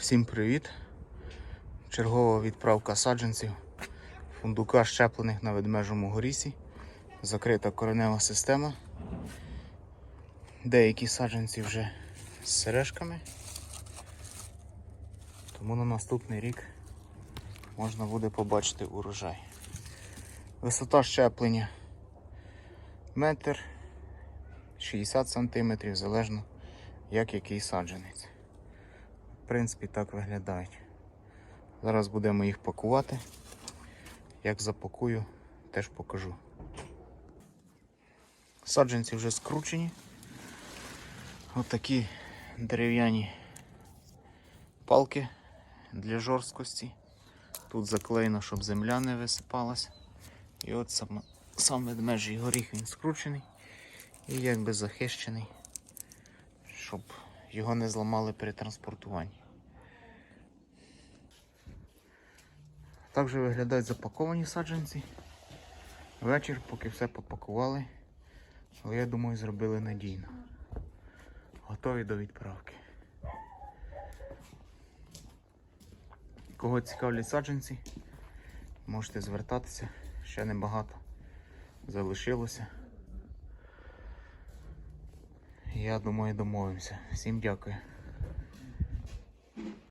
Всім привіт! Чергова відправка саджанців фундука щеплених на ведмежому горісі. Закрита коренева система. Деякі саджанці вже з сережками. Тому на наступний рік можна буде побачити урожай. Висота щеплення метр 60 см, залежно як який саджанець. Принципі, так виглядають. Зараз будемо їх пакувати. Як запакую, теж покажу. Саджанці вже скручені. Отакі дерев'яні палки для жорсткості. Тут заклеєно, щоб земля не висипалась. І от сам, сам ведмежий горіх він скручений і якби захищений, щоб його не зламали при транспортуванні. Так же виглядають запаковані саджанці. Вечір, поки все попакували, але я думаю, зробили надійно. Готові до відправки. Кого цікавлять саджанці, можете звертатися, ще небагато залишилося. Я думаю, домовимося. Всім дякую.